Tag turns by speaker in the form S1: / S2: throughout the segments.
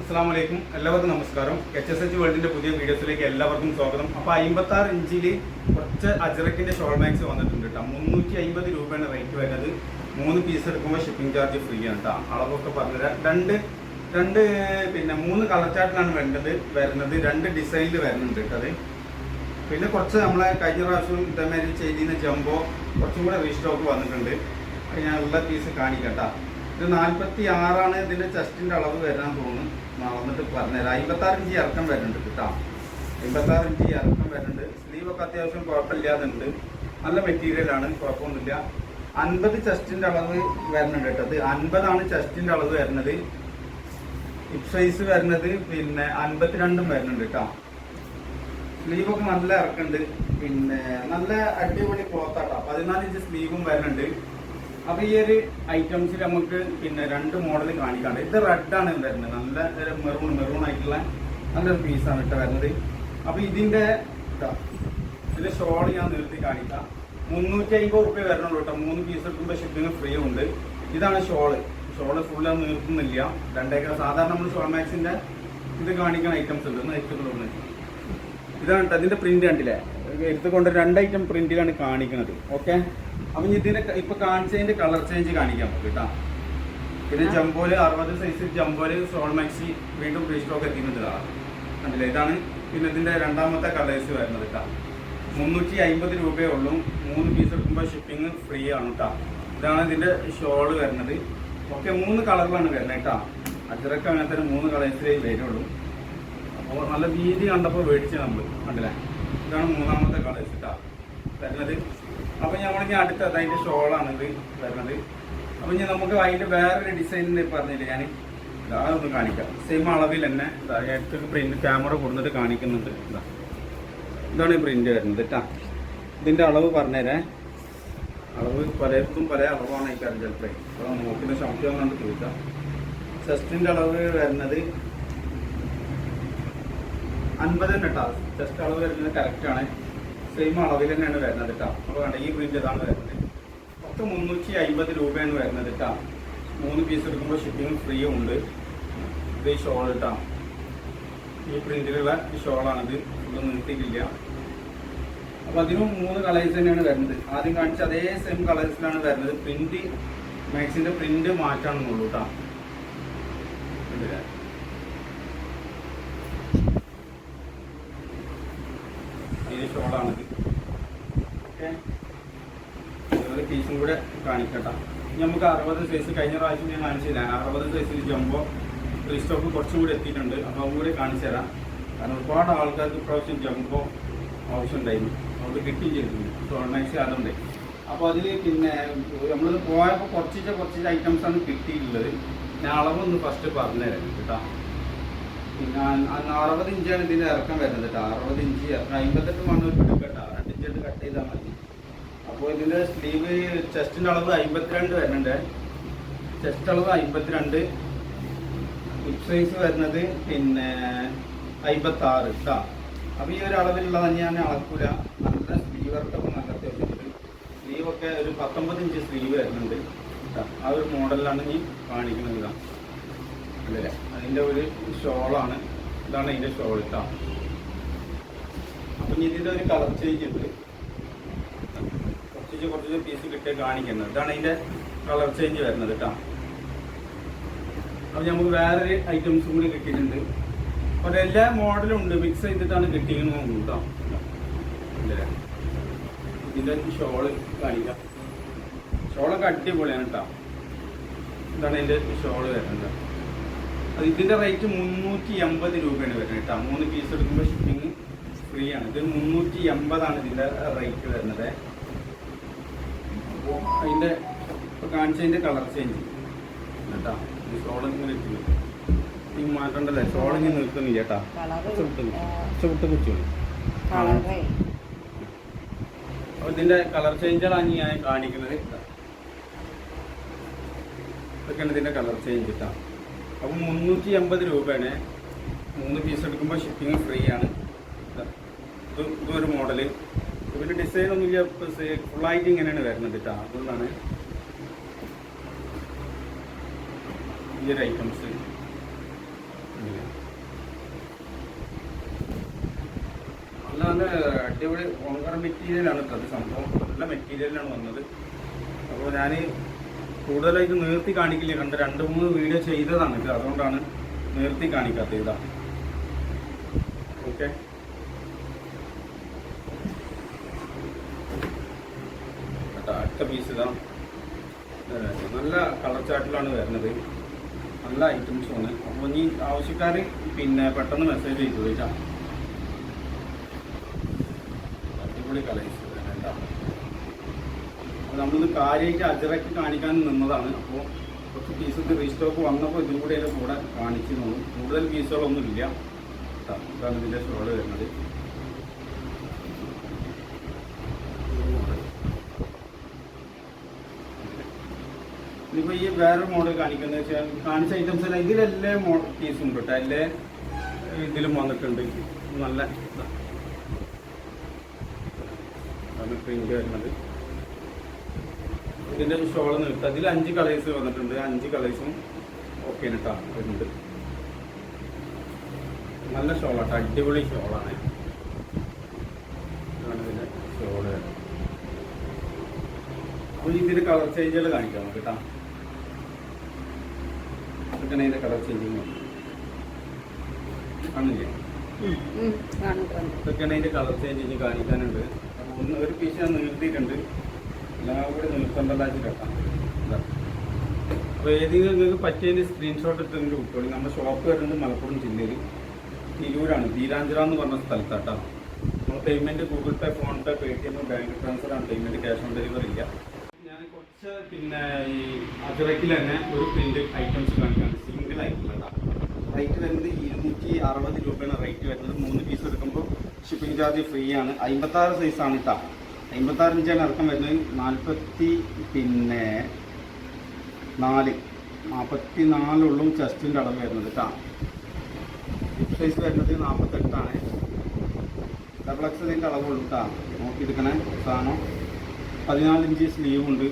S1: അസ്സാം വലൈക്കും എല്ലാവർക്കും നമസ്കാരം. എച്ച് എസ് എച്ച് വേൾഡിന്റെ പുതിയ വീഡിയോസിലേക്ക് എല്ലാവർക്കും സ്വാഗതം. അപ്പോൾ അമ്പത്തി ആറ് ഇഞ്ചിൽ കുറച്ച് അജറക്കിന്റെ ഷോൾ മാക്സ് വന്നിട്ടുണ്ട് കേട്ടോ മുന്നൂറ്റി അമ്പത് രൂപയാണ് റേറ്റ് വരുന്നത്. മൂന്ന് പീസ് എടുക്കുമ്പോൾ ഷിപ്പിംഗ് ചാർജ് ഫ്രീ ആണ് കേട്ടോ അളവൊക്കെ പറഞ്ഞുതരാം. രണ്ട് രണ്ട് പിന്നെ മൂന്ന് കളർ ചാർട്ടിലാണ് വേണ്ടത് വരുന്നത്. രണ്ട് ഡിസൈനിൽ വരുന്നുണ്ട് കേട്ടോ അത്. പിന്നെ കുറച്ച് നമ്മളെ കഴിഞ്ഞ പ്രാവശ്യം ഇതേമാതിരി ചെയ്തിരുന്ന ജംബോ കുറച്ചും കൂടെ റീസ്റ്റോക്ക് വന്നിട്ടുണ്ട്. ഞാൻ ഉള്ള പീസ് കാണിക്കട്ടാ ഇത് നാൽപ്പത്തി ആറാണ് ഇതിന്റെ ചെസ്റ്റിന്റെ അളവ് വരാൻ തോന്നുന്നു. മറന്നിട്ട് പറഞ്ഞുതരാം അമ്പത്താറ് ഇഞ്ച് ഇറക്കം വരുന്നുണ്ട് കേട്ടോ. അമ്പത്താറ് ഇഞ്ച് ഇറക്കം വരുന്നുണ്ട്. സ്ലീവൊക്കെ അത്യാവശ്യം കുഴപ്പമില്ലാതെ ഉണ്ട് നല്ല മെറ്റീരിയലാണ് കുഴപ്പമൊന്നുമില്ല. അൻപത് ചെസ്റ്റിന്റെ അളവ് വരുന്നുണ്ട് കേട്ടോ. അൻപതാണ് ചെസ്റ്റിന്റെ അളവ് വരുന്നത്. ഹിപ് സൈസ് വരുന്നത് പിന്നെ അൻപത്തിരണ്ടും വരുന്നുണ്ട് കേട്ടോ. സ്ലീവൊക്കെ നല്ല ഇറക്കുന്നുണ്ട് പിന്നെ നല്ല അടിപൊളി ക്ലോത്ത് ആട്ടോ. പതിനാല് ഇഞ്ച് സ്ലീവും വരുന്നുണ്ട്. അപ്പൊ ഈ ഒരു ഐറ്റംസിൽ നമുക്ക് പിന്നെ രണ്ട് മോഡൽ കാണിക്കാണ്ട്. ഇത് റെഡ് ആണ് വരുന്നത്. നല്ല ഒരു മെറൂൺ മെറൂൺ ആയിട്ടുള്ള നല്ലൊരു ആണ് ഇട്ട് വരുന്നത്. അപ്പൊ ഇതിന്റെ ഇതാ, ഇതിന്റെ ഷോൾ ഞാൻ നിർത്തി കാണിക്കാം. മുന്നൂറ്റി അമ്പത് റുപ്യ വരണുള്ളൂ കേട്ടോ. മൂന്ന് പീസ് എടുക്കുമ്പോൾ ഷിപ്പിംഗ് ഫ്രീ ഉണ്ട്. ഇതാണ് ഷോൾ ഷോൾ ഫുള്ള് നിർത്തുന്നില്ല. രണ്ടേക്കർ സാധാരണ നമ്മൾ ഷോൾ മാക്സിന്റെ ഇത് കാണിക്കുന്ന ഐറ്റംസ് ഉണ്ട്. ഇതാണ് കേട്ടോ ഇതിന്റെ പ്രിന്റ് കണ്ടില്ലേ? എടുത്തുകൊണ്ട് രണ്ട് ഐറ്റം പ്രിന്റിലാണ് കാണിക്കുന്നത് ഓക്കെ അപ്പൊ ഇതിന് ഇപ്പൊ കാണിച്ചതിന്റെ കളർ ചേഞ്ച് കാണിക്കാം നമുക്ക് കേട്ടോ പിന്നെ ജംബോൽ അറുപത് സൈസ് ജംബോൽ സോൾ മാക്സി വീണ്ടും റീസ്റ്റോക്ക് എത്തിക്കുന്നതാണ്. കണ്ടില്ലേ? ഇതാണ് പിന്നെ ഇതിന്റെ രണ്ടാമത്തെ കളേഴ്സ് വരുന്നത് കേട്ടോ മുന്നൂറ്റി അമ്പത് രൂപയേ ഉള്ളൂ. മൂന്ന് പീസ് എടുക്കുമ്പോൾ ഷിപ്പിംഗ് ഫ്രീ ആണ് കേട്ടോ ഇതാണ് ഇതിന്റെ ഷോൾ വരുന്നത്. ഓക്കെ മൂന്ന് കളറിലാണ് വരുന്നത് കേട്ടോ അജറക്ക് അങ്ങനെ തന്നെ മൂന്ന് കളേഴ്സിലേ വരുള്ളൂ. അപ്പോൾ നല്ല വീതി കണ്ടപ്പോൾ മേടിച്ചു നമ്മൾ കണ്ടില്ലേ? ഇതാണ് മൂന്നാമത്തെ കളേഴ്സ് കേട്ടോ. വരുന്നത്. അപ്പോൾ നമ്മളിനി അടുത്തത് അതിന്റെ ഷോളാണ് ഇത് വരുന്നത്. അപ്പോൾ ഇനി നമുക്ക് അതിന്റെ വേറൊരു ഡിസൈനിന്റെ പറഞ്ഞില്ല ഞാൻ അതൊന്ന് കാണിക്കാം. സെയിം അളവിൽ തന്നെ അടുത്തൊക്കെ പ്രിന്റ് ക്യാമറ കൊടുത്തിട്ട് കാണിക്കുന്നുണ്ട്. ഇതാ. ഇതാണ് ഈ പ്രിന്റ് വരുന്നത് കേട്ടോ. ഇതിന്റെ അളവ് പറഞ്ഞുതരേ അളവ് പലയിടത്തും പല അളവാണ് ഈ കാര്യം ചിലപ്പോൾ അപ്പോൾ നോക്കുന്ന ശബ്ദം കൊണ്ട് ചോദിക്കാം ചെസ്റ്റിന്റെ അളവ് വരുന്നത് അൻപത് തന്നെ കേട്ടോ ജസ്റ്റ് അളവ് വരുന്നത് കറക്റ്റ് ആണ്. സെയിം അളവിൽ തന്നെയാണ് വരുന്നത് കേട്ടോ അപ്പോൾ കണ്ട ഈ പ്രിന്റ് ഇതാണ് വരുന്നത്. ഒക്കെ മുന്നൂറ്റി അമ്പത് രൂപയാണ് വരുന്നത് കേട്ടോ മൂന്ന് പീസ് എടുക്കുമ്പോൾ ഷിപ്പിംഗ് ഫ്രീ ഉണ്ട്. ഇത് ഷോൾ കേട്ടോ ഈ പ്രിന്റിലുള്ള ഷോളാണിത് ഇതൊന്നും നിർത്തിയിട്ടില്ല അപ്പോൾ അതിനും മൂന്ന് കളേഴ്സ് തന്നെയാണ് വരുന്നത്. ആദ്യം കാണിച്ച അതേ സെയിം കളേഴ്സിലാണ് വരുന്നത്. പ്രിന്റ് മാക്സിന്റെ പ്രിന്റ് മാറ്റാണെന്നുള്ളൂ കേട്ടോ കണ്ടില്ലേ? ഇതിന് ഷോളാണിത് ഓക്കെ അതുപോലെ പീസും കൂടെ ഇനി നമുക്ക് അറുപത് സൈസ് കഴിഞ്ഞ പ്രാവശ്യം ഞാൻ കാണിച്ചില്ല അറുപത് സൈസിൽ ജമ്പോ സ്റ്റോക്ക് കുറച്ചും കൂടി എത്തിയിട്ടുണ്ട്. അപ്പോൾ അതും കൂടി കാണിച്ചു തരാം. കാരണം ഒരുപാട് ആൾക്കാർക്ക് ഇപ്രാവശ്യം ജമ്പോ ഉണ്ടായിരുന്നു. അത് കിട്ടുകയും ചെയ്തിട്ടുണ്ട്. സോൾമാക്സ് അതുണ്ട് അപ്പോൾ അതിൽ പിന്നെ നമ്മൾ പോയപ്പോൾ കുറച്ചിട്ട് ഐറ്റംസ് ആണ് കിട്ടിയിട്ടുള്ളത്. ഞാൻ അളവൊന്ന് ഫസ്റ്റ് പറഞ്ഞുതരാം കേട്ടോ. പിന്നെ അറുപത് ഇഞ്ചാണ് ഇതിന്റെ ഇറക്കം വരുന്നത് കേട്ടോ. അറുപത് ഇഞ്ച് ഇറക്കം അമ്പത്തെട്ട് മണ്ണ് കേട്ടോ രണ്ട് ഇഞ്ചായിട്ട് കട്ട് ചെയ്താൽ മതി. അപ്പോൾ ഇതിന്റെ സ്ലീവ് ചെസ്റ്റിന്റെ അളവ് അമ്പത്തിരണ്ട് വരുന്നുണ്ട്. ചെസ്റ്റ് അളവ് അമ്പത്തിരണ്ട് ഹിപ് സൈസ് വരുന്നത് പിന്നെ അമ്പത്തി ആറ് കേട്ടോ അപ്പോൾ ഈ ഒരു അളവിലുള്ളത് ഞാൻ അളക്കൂല. നല്ല സ്ലീവ് ഇറക്കം നല്ല അത്യാവശ്യമുണ്ട് സ്ലീവൊക്കെ ഒരു പത്തൊമ്പത് ഇഞ്ച് സ്ലീവ് വരുന്നുണ്ട്. ആ ഒരു മോഡലിലാണ് ഞാൻ കാണിക്കുന്നത് ഇതാ. അല്ലേ? അതിന്റെ ഒരു ഷോളാണ് ഇതാണ് അതിന്റെ ഷോൾ ഇട്ടാ അപ്പം ഇതിന്റെ ഒരു കളർ ചേഞ്ച് ഉണ്ട്. കുറച്ച് കുറച്ച് പീസ് കിട്ടിയ കാണിക്കുന്നത്. ഇതാണ് അതിന്റെ കളർ ചേഞ്ച് വരുന്നത് കേട്ടോ അപ്പൊ നമുക്ക് വേറൊരു ഐറ്റംസും കൂടി കിട്ടിയിട്ടുണ്ട്. അപ്പൊ എല്ലാ മോഡലും ഉണ്ട്. മിക്സ് ചെയ്തിട്ടാണ് കിട്ടിയിരിക്കുന്നത് കേട്ടോ? ഇതിന്റെ ഷോൾ കാണിക്കാം. ഷോളൊക്കെ അടിപൊളിയാണ് കേട്ടോ ഇതാണ് അതിന്റെ ഷോൾ വരുന്നത്. അത് ഇതിന്റെ റേറ്റ് മുന്നൂറ്റി എൺപത് രൂപയാണ് വരുന്നത് കേട്ടോ മൂന്ന് പീസ് എടുക്കുമ്പോൾ ഷിപ്പിംഗ് ഫ്രീ ആണ്. ഇത് മുന്നൂറ്റി എൺപതാണ് ഇതിന്റെ റേറ്റ് വരുന്നത്. അപ്പോൾ അതിന്റെ ഇപ്പൊ കാണിച്ചതിന്റെ കളർ ചേഞ്ച് കേട്ടാ? ഈ ഷോളിങ്ങനെ ഇരിക്കുന്നു. ഈ മാറ്റണ്ടല്ലേ? ഷോളിങ്ങനെ നിൽക്കുന്നില്ല കേട്ടാ. കുറച്ച് വിട്ട് കുച്ചു
S2: കളറേ
S1: അപ്പൊ ഇതിന്റെ കളർ ചേഞ്ചാണ് ഞാൻ കാണിക്കുന്നത്. ഇതൊക്കെയാണ് ഇതിന്റെ കളർ ചേഞ്ച് കേട്ടാ. അപ്പം മുന്നൂറ്റി എൺപത് രൂപയാണ്. മൂന്ന് പീസ് എടുക്കുമ്പോൾ ഷിപ്പിംഗ് ഫ്രീ ആണ്. ഇത്. ഇതൊരു മോഡൽ വലിയ ഡിസൈൻ ഒന്നും ഇല്ല ഫുൾ ആയിട്ട് ഇങ്ങനെയാണ് വരുന്നത് കേട്ടോ അതുകൊണ്ടാണ് ഈ ഒരു ഐറ്റംസ് അല്ലാതെ അടിപൊളി ഓങ്കർ മെറ്റീരിയലാണ് അത് സംഭവം നല്ല മെറ്റീരിയലാണ് വന്നത്. അപ്പോൾ ഞാൻ കൂടുതലായിട്ട് നിർത്തി കാണിക്കില്ല. കണ്ട് രണ്ട് മൂന്ന് വീഡിയോ ചെയ്തതാണ് അതുകൊണ്ടാണ് നിർത്തി കാണിക്കാത്തത് ഇതാണ് ഓക്കെ? അടുത്ത പീസ് ഇതാണ് നല്ല കളർ ചാർട്ടിലാണ് വരുന്നത്. നല്ല ഐറ്റംസ് ആണ്. അപ്പോൾ ഇനി ആവശ്യക്കാർ പിന്നെ പെട്ടെന്ന് മെസ്സേജ് ചെയ്തു കേട്ടോ. അടിപൊളി കളേഴ്സ് അപ്പോൾ നമ്മളിത് കാര്യമായിട്ട് അജറക്ക് കാണിക്കാൻ നിന്നതാണ്. അപ്പോൾ കുറച്ച് പീസൊക്കെ റീസ്റ്റോക്ക് വന്നപ്പോൾ ഇതും കൂടെ കൂടെ കാണിച്ചു നോക്കും കൂടുതൽ പീസുകളൊന്നുമില്ല ഇതാണ് ഇതിന്റെ ഷോൾ വരുന്നത്. ഇനിയിപ്പോൾ ഈ വേറൊരു മോഡൽ കാണിക്കുന്നത് വെച്ചാൽ കാണിച്ച ഐറ്റംസ് എല്ലാം ഇതിലെല്ലാം മോഡൽ പീസും ഉണ്ട് കേട്ടോ. എല്ലാ ഇതിലും വന്നിട്ടുണ്ട്. നല്ല ഇതാ. അതാണ് പ്രിന്റ് വരുന്നത്. ഷോൾ നിർത്തുക അതിൽ അഞ്ച് കളേഴ്സ് വന്നിട്ടുണ്ട്. അഞ്ച് കളേഴ്സും ഓക്കെ കേട്ടോ വരുന്നുണ്ട് നല്ല ഷോളാട്ടോ അടിപൊളി ഷോളാണ് ഇതാണ് ഇതിന്റെ ഷോൾ അപ്പോൾ ഇതിന്റെ കളർ ചേഞ്ചുകൾ കാണിക്കാം നമുക്ക് കേട്ടോ ഇതിന്റെ കളർ ചേഞ്ചിങ് കാണില്ലേ? ഇതൊക്കെയാണ് അതിന്റെ കളർ ചേഞ്ചിങ് കാണിക്കാനുണ്ട്. അപ്പോൾ ഒന്ന് ഒരു പീസ് ഞാൻ നിർത്തിയിട്ടുണ്ട് എല്ലാം കൂടി നിർത്തണ്ടല്ലാച്ച് കേട്ടാം. അപ്പോൾ ഏതെങ്കിലും നിങ്ങൾക്ക് പറ്റിയതിന്റെ സ്ക്രീൻഷോട്ട് എടുത്തെങ്കിലും വിട്ടോളി നമ്മുടെ ഷോപ്പ് വരുന്നത് മലപ്പുറം ജില്ലയിൽ തിരൂരാണ്. തീരാഞ്ചിറ എന്ന് പറഞ്ഞ സ്ഥലത്താട്ടോ. നമ്മൾ payment Google Pay PhonePe Paytm bank transfer ആണ്. പേയ്മെന്റ് ക്യാഷ് ഓൺ ഡെലിവറി ഇല്ല. ഞാൻ കുറച്ച് പിന്നെ ഈ അജറക്കിൽ തന്നെ ഒരു പ്രിന്റ് ഐറ്റംസ് ആയിട്ടുള്ള റേറ്റ് വരുന്നത് ഇരുന്നൂറ്റി അറുപത് രൂപയാണ് റേറ്റ് വരുന്നത്. മൂന്ന് പീസ് എടുക്കുമ്പോൾ ഷിപ്പിംഗ് ചാർജ് ഫ്രീ ആണ്. അമ്പത്താറ് സൈസാണ് കേട്ടോ അമ്പത്താറ് ഇഞ്ചാണ് ഇറക്കം വരുന്നത്. നാൽപ്പത്തി പിന്നെ നാല്. നാൽപ്പത്തി നാലുള്ളും ചെസ്റ്റിന്റെ അളവ് വരുന്നത് കേട്ടോ സൈസ് വരുന്നത് നാൽപ്പത്തെട്ടാണ് ഡബിൾ എക്സ് ഇതിന്റെ അളവുള്ളൂ കേട്ടോ നോക്കിയെടുക്കണേ സാധനം പതിനാല് ഇഞ്ച് സ്ലീവ് ഉണ്ട്.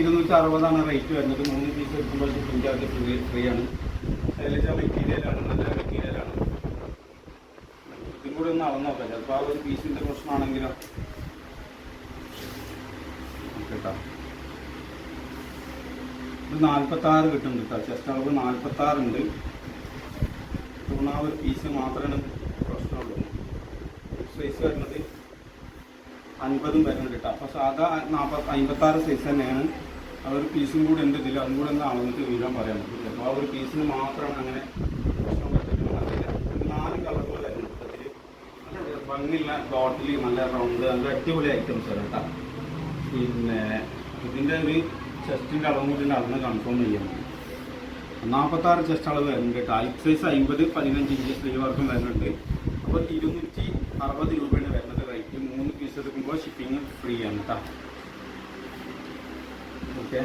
S1: ഇരുന്നൂറ്റി അറുപതാണ് റേറ്റ് വരുന്നത്. മൂന്ന് പീസ് എടുക്കുമ്പോൾ ഫ്രീ ആണ്. ശൈലജ മെറ്റീരിയലാണ് നല്ല മെറ്റീരിയലാണ്. ഇതും കൂടി ഒന്ന് അളന്ന് നോക്കാം. ചിലപ്പോൾ ആ ഒരു പീസിന്റെ പ്രശ്നമാണെങ്കിലോ. കേട്ടോ ഇത് നാൽപ്പത്താറ് കിട്ടുന്നുണ്ട് കേട്ടോ. ചെസ്റ്റ് അളവ് നാൽപ്പത്താറുണ്ട് ആ ഒരു പീസ് മാത്രമാണ് പ്രശ്നമുള്ളൂ. സൈസ് വരുന്നത് അൻപതും വരുന്നുണ്ട് കേട്ടോ. അപ്പോൾ സാധാ നാൽപ്പത്തി അമ്പത്താറ് സൈസ് തന്നെയാണ്. ആ ഒരു പീസും കൂടി ഉണ്ട്. ഇതിൽ അതും കൂടെ എന്താണ് അളന്നിട്ട് വീഴാൻ പറയാൻ പറ്റില്ല അപ്പോൾ ആ ഒരു പീസിന് മാത്രമാണ് അങ്ങനെ പ്രശ്നം പറ്റില്ല. നാല് ഇതിൽ നല്ല ഭംഗിയുള്ള ബോട്ടിൽ നല്ല റൗണ്ട് നല്ല അടിപൊളി ഐറ്റംസ് ആണ് കേട്ടോ. പിന്നെ ഇതിന്റെ ഒരു ചെസ്റ്റിന്റെ അളവും കൂടി അളന്ന് കൺഫേം ചെയ്യണം നാൽപ്പത്താറ് ചെസ്റ്റ് അളവ് വരുന്നുണ്ട് കേട്ടോ. ഐറ്റ് സൈസ് അമ്പത് പതിനഞ്ച് ഇഞ്ച് സ്ലീവ് വർക്കും വരുന്നുണ്ട്. അപ്പോൾ ഇരുന്നൂറ്റി അറുപത് രൂപയാണ് വരുന്നത് റേറ്റ് മൂന്ന് പീസ് എടുക്കുമ്പോൾ ഷിപ്പിംഗ് ഫ്രീ ആണ് കേട്ടോ. ഓക്കെ